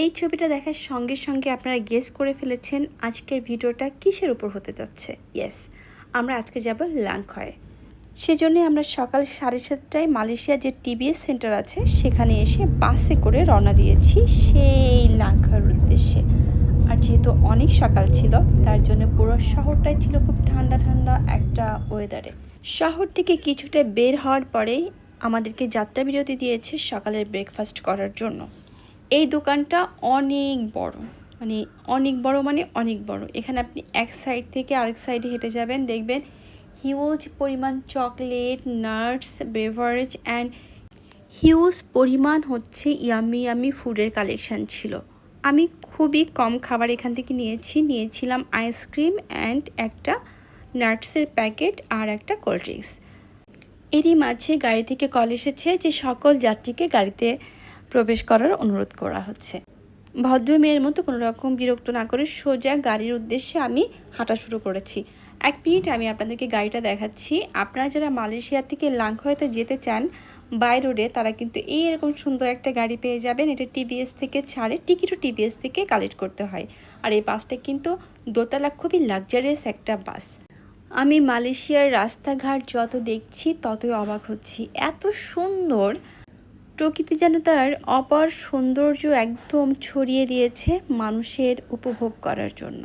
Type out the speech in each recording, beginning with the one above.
এই ছবিটা দেখার সঙ্গে সঙ্গে আপনারা গেস করে ফেলেছেন আজকের ভিডিওটা কিসের উপর হতে যাচ্ছে। ইয়েস আমরা আজকে যাব লাংখয়ে। সেজন্য আমরা সকাল সাড়ে সাতটায় মালয়েশিয়া যে টিবিএস সেন্টার আছে, সেখানে এসে বাসে করে রওনা দিয়েছি সেই লাংখয়ের উদ্দেশ্যে। আর যেহেতু অনেক সকাল ছিল, তার জন্য পুরো শহরটাই ছিল খুব ঠান্ডা ঠান্ডা একটা ওয়েদারে শহর থেকে কিছুটা বের হওয়ার পরেই আমাদেরকে যাত্রা বিরতি দিয়েছে সকালের ব্রেকফাস্ট করার জন্য। এই দোকানটা অনেক বড়। মানে অনেক বড় মানে অনেক বড়। এখানে আপনি এক সাইড থেকে আরেক সাইডে হেঁটে যাবেন, দেখবেন হিউজ পরিমাণ chocolate nuts beverage and huge পরিমাণ হচ্ছে ইয়ামি ইয়ামি ফুডের কালেকশন ছিল। আমি খুবই কম খাবার এখান থেকে নিয়েছি। নিয়েছিলাম আইসক্রিম অ্যান্ড একটা নাটসের প্যাকেট আর একটা কোল্ড ড্রিঙ্কস এরই মাঝে গাড়ি থেকে কল এসেছে যে সকল যাত্রীকে গাড়িতে প্রবেশ করার অনুরোধ করা হচ্ছে। ভদ্র মেয়ের মতো কোনো রকম বিরক্ত না করে সোজা গাড়ির উদ্দেশ্যে আমি হাঁটা শুরু করেছি। এক মিনিট আমি আপনাদেরকে গাড়িটা দেখাচ্ছি। আপনারা যারা মালয়েশিয়া থেকে লাংখয়েতে যেতে চান, বাই রোডে তারা কিন্তু এই এরকম সুন্দর একটা গাড়ি পেয়ে যাবেন। এটা টিভিএস থেকে ছাড়ে টিকিটও টিভিএস থেকে কালেক্ট করতে হয়। আর এই বাসটা কিন্তু দোতলা খুবই লাক্সারিয়াস একটা বাস। আমি মালয়েশিয়ার রাস্তাঘাট যত দেখছি ততই অবাক হচ্ছি। এত সুন্দর প্রকৃতি যেন তার অপার সৌন্দর্য একদম ছড়িয়ে দিয়েছে মানুষের উপভোগ করার জন্য।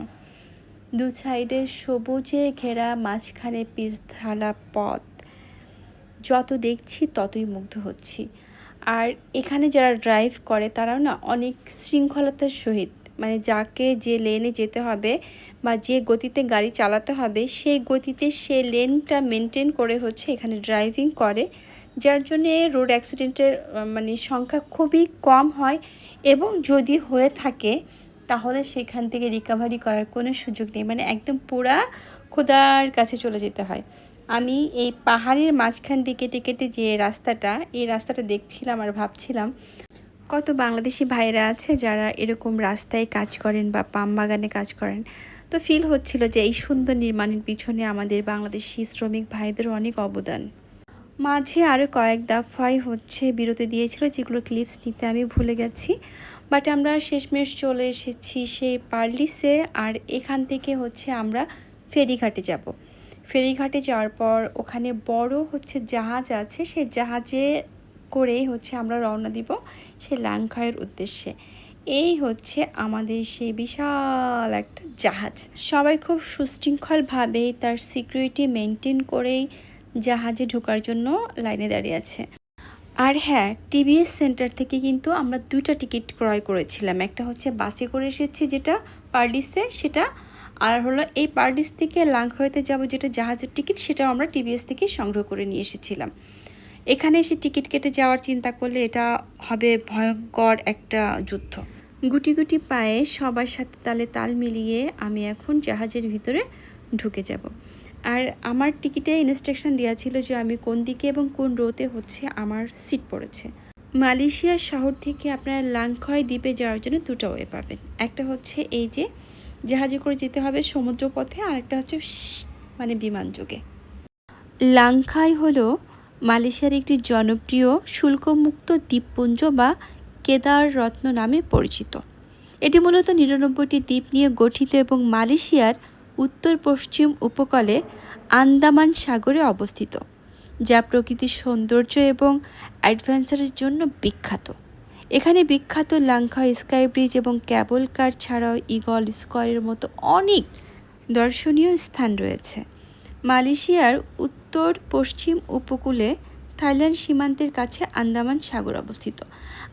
দু সাইডে সবুজে ঘেরা মাঝখানে পিচ ঢালা পথ। যত দেখছি ততই মুগ্ধ হচ্ছি। আর এখানে যারা ড্রাইভ করে তারাও না অনেক শৃঙ্খলতার সহিত মানে যাকে যে লেনে যেতে হবে বা যে গতিতে গাড়ি চালাতে হবে, সেই গতিতে সে লেনটা মেনটেন করে হচ্ছে এখানে ড্রাইভিং করে। যার জন্যে রোড অ্যাক্সিডেন্টের মানে সংখ্যা খুবই কম হয় এবং যদি হয়ে থাকে, তাহলে সেখান থেকে রিকাভারি করার কোনো সুযোগ নেই। মানে একদম পুরা খোদার কাছে চলে যেতে হয়। আমি এই পাহাড়ের মাঝখান দিয়ে কেটে কেটে যে রাস্তাটা, এই রাস্তাটা দেখছিলাম আর ভাবছিলাম, কত বাংলাদেশি ভাইরা আছে যারা এরকম রাস্তায় কাজ করেন বা পাম বাগানে কাজ করেন। তো ফিল হচ্ছিল যে এই সুন্দর নির্মাণের পিছনে আমাদের বাংলাদেশি শ্রমিক ভাইদের অনেক অবদান। মাঝে আরও কয়েক দফায় হচ্ছে, বিরতি দিয়েছিল যেগুলো ক্লিপস নিতে আমি ভুলে গেছি। বাট আমরা শেষমেশ চলে এসেছি সেই পার্লিসে আর এখান থেকে হচ্ছে আমরা ফেরিঘাটে যাব। ফেরিঘাটে যাওয়ার পর ওখানে বড় হচ্ছে জাহাজ আছে সেই জাহাজে করেই হচ্ছে আমরা রওনা দিব সে লাংখায়ের উদ্দেশ্যে। এই হচ্ছে আমাদের সেই বিশাল একটা জাহাজ। সবাই খুব সুশৃঙ্খলভাবে তার সিকিউরিটি মেনটেন করেই জাহাজে ঢোকার জন্য লাইনে দাঁড়িয়ে আছে। আর হ্যাঁ টিভিএস সেন্টার থেকে কিন্তু আমরা দুইটা টিকিট ক্রয় করেছিলাম। একটা হচ্ছে বাসে করে এসেছি যেটা পার্ডিসে সেটা আর হলো এই পার্ডিস থেকে লাংখয়েতে যাব যেটা জাহাজের টিকিট, সেটাও আমরা টিভিএস থেকে সংগ্রহ করে নিয়ে এসেছিলাম। এখানে এসে টিকিট কেটে যাওয়ার চিন্তা করলে এটা হবে ভয়ঙ্কর একটা যুদ্ধ। গুটি গুটি পায়ে সবার সাথে তালে তাল মিলিয়ে আমি এখন জাহাজের ভিতরে ঢুকে যাব। আর আমার টিকিটে ইনস্ট্রাকশন দেওয়া ছিল যে আমি কোন দিকে এবং কোন রোতে হচ্ছে আমার সিট পড়েছে। মালয়েশিয়ার শহর থেকে আপনারা লাংখয় দ্বীপে যাওয়ার জন্য দুটো ওয়ে পাবেন। একটা হচ্ছে এই যে জাহাজে করে যেতে হবে সমুদ্র পথে আর একটা হচ্ছে মানে বিমান যোগে। লাংখাই হলো মালয়েশিয়ার একটি জনপ্রিয় শুল্কমুক্ত দ্বীপপুঞ্জ বা কেদার রত্ন নামে পরিচিত। এটি মূলত নিরানব্বইটি দ্বীপ নিয়ে গঠিত এবং মালয়েশিয়ার উত্তর পশ্চিম উপকূলে আন্দামান সাগরে অবস্থিত, যা প্রকৃতির সৌন্দর্য এবং অ্যাডভেঞ্চারের জন্য বিখ্যাত। এখানে বিখ্যাত লাংখা স্কাই ব্রিজ এবং ক্যাবল কার ছাড়াও ইগল স্কোয়ারের মতো অনেক দর্শনীয় স্থান রয়েছে। মালয়েশিয়ার উত্তর পশ্চিম উপকূলে থাইল্যান্ড সীমান্তের কাছে আন্দামান সাগর অবস্থিত।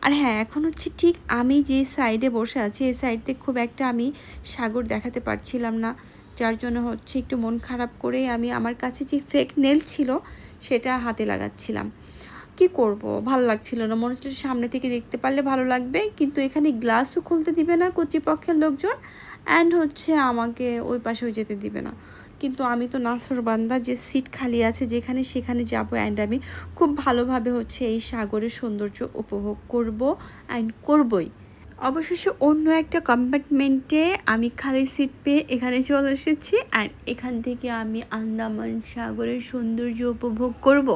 আর হ্যাঁ এখন হচ্ছে ঠিক আমি যে সাইডে বসে আছি, এই সাইডে খুব একটা আমি সাগর দেখাতে পারছিলাম না। যার জন্য হচ্ছে একটু মন খারাপ করে আমি আমার কাছে যে ফেক নেল ছিল সেটা হাতে লাগাচ্ছিলাম। কি করব? ভালো লাগছিল না। মনে হচ্ছিল সামনে থেকে দেখতে পারলে ভালো লাগবে, কিন্তু এখানে গ্লাসও খুলতে দিবে না কর্তৃপক্ষের লোকজন অ্যান্ড হচ্ছে আমাকে ওই পাশেও যেতে দিবে না। কিন্তু আমি তো নাসর বান্দা, যে সিট খালি আছে যেখানে সেখানে যাব অ্যান্ড আমি খুব ভালোভাবে হচ্ছে এই সাগরের সৌন্দর্য উপভোগ করব অ্যান্ড করবই। অবশেষে অন্য একটা কম্পার্টমেন্টে আমি খালি সিট পেয়ে এখানে চলে এসেছি আর এখান থেকে আমি আন্দামান সাগরের সৌন্দর্য উপভোগ করব।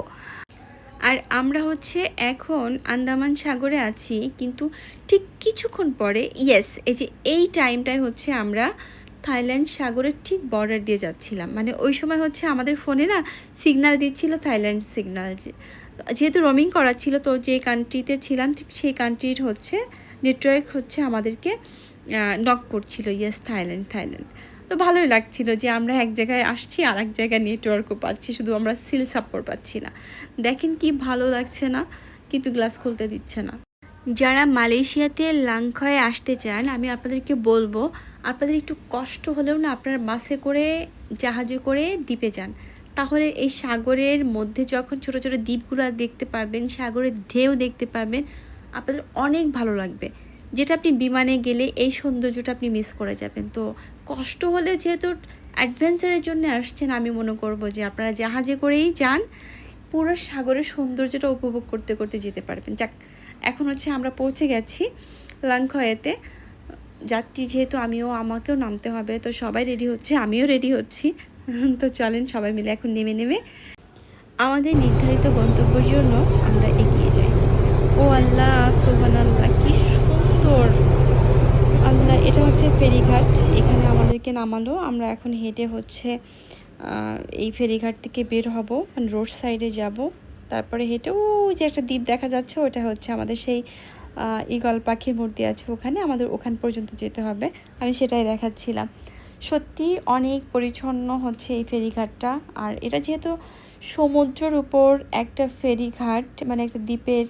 আর আমরা হচ্ছে এখন আন্দামান সাগরে আছি, কিন্তু ঠিক কিছুক্ষণ পরে ইয়েস এই যে এই টাইমটায় হচ্ছে আমরা থাইল্যান্ড সাগরের ঠিক বর্ডার দিয়ে যাচ্ছিলাম। মানে ওই সময় হচ্ছে আমাদের ফোনে না সিগনাল দিচ্ছিল থাইল্যান্ড সিগনাল যেহেতু রোমিং করা ছিল, তো যে কান্ট্রিতে ছিলাম, ঠিক সেই কান্ট্রির হচ্ছে নেটওয়ার্ক হচ্ছে আমাদেরকে নক করছিল ইয়েস থাইল্যান্ড থাইল্যান্ড তো ভালোই লাগছিল যে আমরা এক জায়গায় আসছি আর এক জায়গায় নেটওয়ার্কও পাচ্ছি, শুধু আমরা সিল সাপোর্ট পাচ্ছি না। দেখেন কি ভালো লাগছে না, কিন্তু গ্লাস খুলতে দিচ্ছে না। যারা মালয়েশিয়াতে লাংখয়ে আসতে চান, আমি আপনাদেরকে বলব, আপনাদের একটু কষ্ট হলেও না আপনারা বাসে করে, জাহাজে করে দ্বীপে যান। তাহলে এই সাগরের মধ্যে যখন ছোট ছোট দ্বীপগুলো দেখতে পারবেন, সাগরের ঢেউ দেখতে পারবেন, আপনাদের অনেক ভালো লাগবে। যেটা আপনি বিমানে গেলে এই সৌন্দর্যটা আপনি মিস করে যাবেন। তো কষ্ট হলে যেহেতু অ্যাডভেঞ্চারের জন্য আসছেন, আমি মনে করব যে আপনারা জাহাজে করেই যান, পুরো সাগরের সৌন্দর্যটা উপভোগ করতে করতে যেতে পারবেন। যাক, এখন হচ্ছে আমরা পৌঁছে গেছি লাংখয়েতে। যাত্রী যেহেতু আমিও, আমাকেও নামতে হবে, তো সবাই রেডি হচ্ছে, আমিও রেডি হচ্ছি। তো চলেন সবাই মিলে এখন নেমে নেমে আমাদের নির্ধারিত গন্তব্যের জন্য আমরা এগিয়ে যাই। ও আল্লাহ সোহান আল্লাহ কি সুন্দর। আল্লাহ, এটা হচ্ছে ফেরিঘাট। এখানে আমাদেরকে নামালো। আমরা এখন হেঁটে হচ্ছে এই ফেরিঘাট থেকে বের হব মানে রোড সাইডে যাব। তারপরে হেঁটে ও যে একটা দ্বীপ দেখা যাচ্ছে, ওটা হচ্ছে আমাদের সেই ইগল পাখির মূর্তি আছে ওখানে। আমাদের ওখান পর্যন্ত যেতে হবে। আমি সেটাই দেখাচ্ছিলাম। সত্যি অনেক পরিচ্ছন্ন হচ্ছে এই ফেরিঘাটটা। আর এটা যেহেতু সমুদ্রের উপর একটা ফেরিঘাট মানে একটা দ্বীপের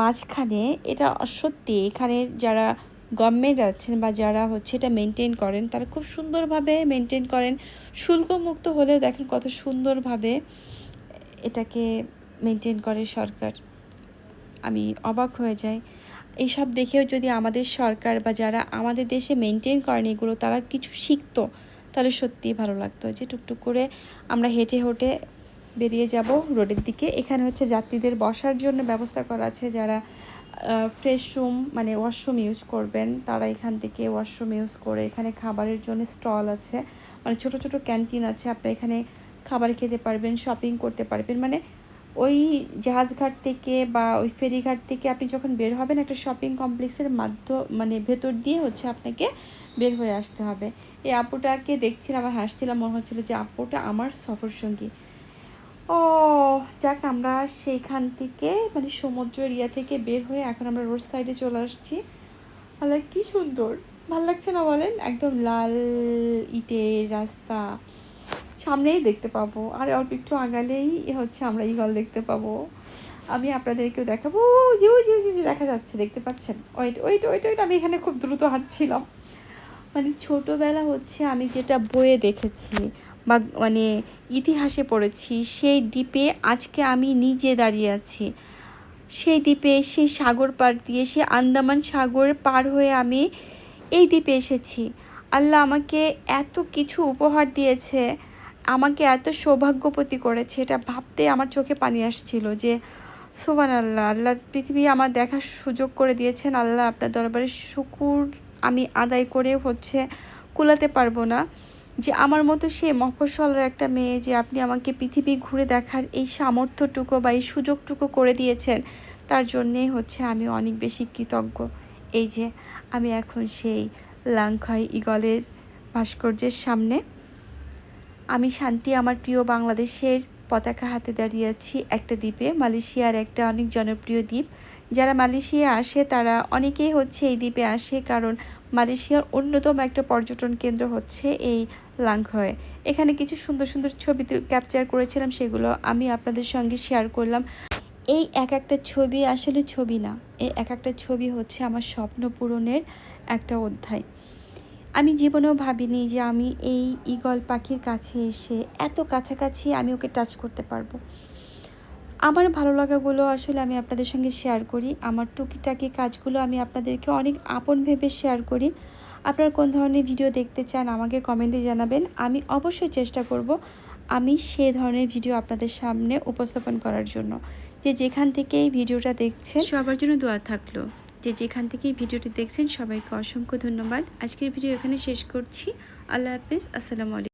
মাঝখানে, এটা সত্যি এখানে যারা গভর্নমেন্ট আছেন বা যারা হচ্ছে এটা মেনটেন করেন, তারা খুব সুন্দরভাবে মেনটেন করেন। শুল্কমুক্ত হলেও দেখেন কত সুন্দরভাবে এটাকে মেনটেন করে সরকার। আমি অবাক হয়ে যাই। এইসব দেখেও যদি আমাদের সরকার বা যারা আমাদের দেশে মেনটেন করেন এগুলো তারা কিছু শিখতো, তাহলে সত্যিই ভালো লাগতো যে টুকটুক করে আমরা হেঁটে হেঁটে বেরিয়ে যাব রোডের দিকে। এখানে হচ্ছে যাত্রীদের বসার জন্য ব্যবস্থা করা আছে যারা ফ্রেশ রুম মানে ওয়াশরুম ইউজ করবেন, তারা এখান থেকে ওয়াশরুম ইউজ করে এখানে খাবারের জন্য স্টল আছে। মানে ছোট ছোট ক্যান্টিন আছে আপনি এখানে খাবার খেতে পারবেন শপিং করতে পারবেন। মানে ওই জাহাজঘাট থেকে বা ওই ফেরিঘাট থেকে আপনি যখন বের হবেন, একটা শপিং কমপ্লেক্সের মাধ্যম মানে ভেতর দিয়ে হচ্ছে আপনাকে বের হয়ে আসতে হবে। এই আপুটাকে দেখছিলাম আর হাসছিলাম, মনে হচ্ছিল যে আপুটা আমার সফর সঙ্গী। ও, যাক, আমরা সেইখান থেকে মানে সমুদ্র এরিয়া থেকে বের হয়ে এখন আমরা রোড সাইডে চলে আসছি। আল্লাহ, কি সুন্দর। ভালো লাগছে না বলেন? একদম লাল ইটের রাস্তা। সামনেই দেখতে পাবো। আর অল্প একটু আগালেই হচ্ছে আমরা ইগল দেখতে পাবো। আমি আপনাদেরকেও দেখাবো। ওই যে যে দেখা যাচ্ছে, দেখতে পাচ্ছেন? ওইট ওইট ওইট ওইট আমি এখানে খুব দ্রুত হাঁটছিলাম। মানে ছোটোবেলা হচ্ছে আমি যেটা বইয়ে দেখেছি বা মানে ইতিহাসে পড়েছি, সেই দ্বীপে আজকে আমি নিজে দাঁড়িয়ে আছি। সেই দ্বীপে, সেই সাগর পার দিয়ে, সেই আন্দামান সাগর পার হয়ে আমি এই দ্বীপে এসেছি। আল্লাহ আমাকে এত কিছু উপহার দিয়েছে। আমাকে এত সৌভাগ্যপতি করেছে, এটা ভাবতে আমার চোখে পানি আসছিল যে সোবান আল্লাহ আল্লাহ পৃথিবী আমার দেখার সুযোগ করে দিয়েছেন, আল্লাহ আপনার দরবারে শুকুর আমি আদায় করে হচ্ছে কুলাতে পারব না। যে আমার মতো সে মফস্বলের একটা মেয়ে যে আপনি আমাকে পৃথিবী ঘুরে দেখার এই সামর্থ্যটুকু বা এই সুযোগটুকু করে দিয়েছেন, তার জন্যেই হচ্ছে আমি অনেক বেশি কৃতজ্ঞ। এই যে, আমি এখন সেই লাংখাই ইগলের ভাস্কর্যের সামনে আমি শান্তি আমার প্রিয় বাংলাদেশের পতাকা হাতে দাঁড়িয়ে আছি একটা দ্বীপে, মালয়েশিয়ার একটা অনেক জনপ্রিয় দ্বীপ। যারা মালয়েশিয়া আসে, তারা অনেকেই হচ্ছে এই দ্বীপে আসে কারণ মালয়েশিয়ার অন্যতম একটা পর্যটন কেন্দ্র হচ্ছে এই লাংহয়ে এখানে কিছু সুন্দর সুন্দর ছবি ক্যাপচার করেছিলাম, সেগুলো আমি আপনাদের সঙ্গে শেয়ার করলাম। এই এক একটা ছবি আসলে ছবি না, এই এক একটা ছবি হচ্ছে আমার স্বপ্ন পূরণের একটা অধ্যায়। আমি জীবনেও ভাবিনি যে আমি এই ইগল পাখির কাছে এসে এত কাছাকাছি আমি ওকে টাচ করতে পারব। আমার ভালো লাগাগুলো আসলে আমি আপনাদের সঙ্গে শেয়ার করি। আমার টুকিটাকি কাজগুলো আমি আপনাদেরকে অনেক আপন ভেবে শেয়ার করি। আপনারা কোন ধরনের ভিডিও দেখতে চান আমাকে কমেন্টে জানাবেন। আমি অবশ্যই চেষ্টা করব আমি সে ধরনের ভিডিও আপনাদের সামনে উপস্থাপন করার জন্য। যে যেখান থেকে এই ভিডিওটা দেখছে সবার জন্য দোয়া থাকল। যে যেখান থেকে ভিডিওটি দেখছেন সবাইকে অসংখ্য ধন্যবাদ। আজকের ভিডিও এখানে শেষ করছি। আল্লাহ হাফিজ। আসসালামু আলাইকুম।